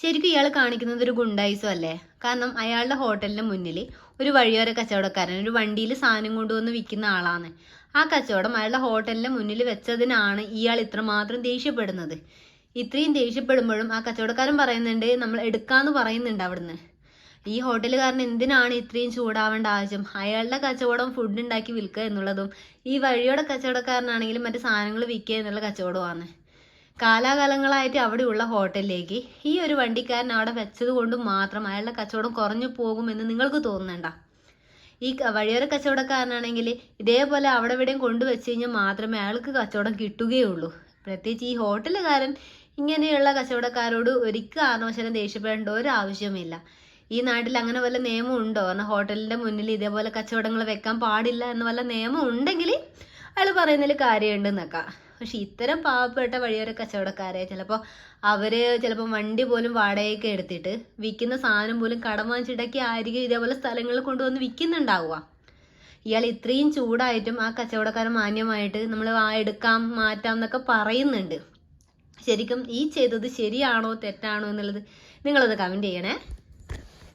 ശരിക്കും ഇയാൾ കാണിക്കുന്നത് ഒരു ഗുണ്ടായിസം അല്ലേ? കാരണം അയാളുടെ ഹോട്ടലിന്റെ മുന്നിൽ ഒരു വഴിയോര കച്ചവടക്കാരൻ ഒരു വണ്ടിയിൽ സാധനം കൊണ്ടുവന്ന് വിൽക്കുന്ന ആളാണ്. ആ കച്ചവടം അയാളുടെ ഹോട്ടലിന്റെ മുന്നിൽ വെച്ചതിനാണ് ഇയാൾ ഇത്രമാത്രം ദേഷ്യപ്പെടുന്നത്. ഇത്രയും ദേഷ്യപ്പെടുമ്പോഴും ആ കച്ചവടക്കാരൻ പറയുന്നുണ്ട് നമ്മൾ എടുക്കാന്ന് പറയുന്നുണ്ട് അവിടുന്ന്. ഈ ഹോട്ടലുകാരൻ എന്തിനാണ് ഇത്രയും ചൂടാവേണ്ട ആവശ്യം? അയാളുടെ കച്ചവടം ഫുഡ് ഉണ്ടാക്കി വിൽക്കുക എന്നുള്ളതും ഈ വഴിയോടെ കച്ചവടക്കാരനാണെങ്കിലും മറ്റു സാധനങ്ങൾ വിൽക്കുക എന്നുള്ള കച്ചവടമാണ് കാലാകാലങ്ങളായിട്ട് അവിടെയുള്ള ഹോട്ടലിലേക്ക് ഈ ഒരു വണ്ടിക്കാരൻ അവിടെ വെച്ചത് കൊണ്ട് മാത്രം അയാളുടെ കച്ചവടം കുറഞ്ഞു പോകുമെന്ന് നിങ്ങൾക്ക് തോന്നണ്ട ഈ വഴിയോര കച്ചവടക്കാരനാണെങ്കിൽ ഇതേപോലെ അവിടെ ഇവിടെയും കൊണ്ടുവച്ച് കഴിഞ്ഞാൽ മാത്രമേ അയാൾക്ക് കച്ചവടം കിട്ടുകയുള്ളൂ. പ്രത്യേകിച്ച് ഈ ഹോട്ടലുകാരൻ ഇങ്ങനെയുള്ള കച്ചവടക്കാരോട് ഒരിക്കലും കാരണവശാലും ദേഷ്യപ്പെടേണ്ട ഒരു ആവശ്യമില്ല ഈ നാട്ടിൽ അങ്ങനെ വല്ല നിയമം ഉണ്ടോ? കാരണം ഹോട്ടലിന്റെ മുന്നിൽ ഇതേപോലെ കച്ചവടങ്ങൾ വെക്കാൻ പാടില്ല എന്ന് വല്ല നിയമം ഉണ്ടെങ്കിൽ അയാൾ പറയുന്നതിൽ കാര്യമുണ്ടെന്നൊക്കെ. പക്ഷെ ഇത്തരം പാവപ്പെട്ട വഴിയോര കച്ചവടക്കാരെ ചിലപ്പോൾ അവർ ചിലപ്പോൾ വണ്ടി പോലും വാടകയ്ക്ക് എടുത്തിട്ട് വിൽക്കുന്ന സാധനം പോലും കടം വാങ്ങിച്ചിട്ടൊക്കെ ആയിരിക്കും ഇതേപോലെ സ്ഥലങ്ങളിൽ കൊണ്ടുവന്ന് വിൽക്കുന്നുണ്ടാവുക. ഇയാൾ ഇത്രയും ചൂടായിട്ടും ആ കച്ചവടക്കാരൻ മാന്യമായിട്ട് നമ്മൾ ആ എടുക്കാം മാറ്റാം എന്നൊക്കെ പറയുന്നുണ്ട്. ശരിക്കും ഈ ചെയ്തത് ശരിയാണോ തെറ്റാണോ എന്നുള്ളത് നിങ്ങളത് കമന്റ് ചെയ്യണേ.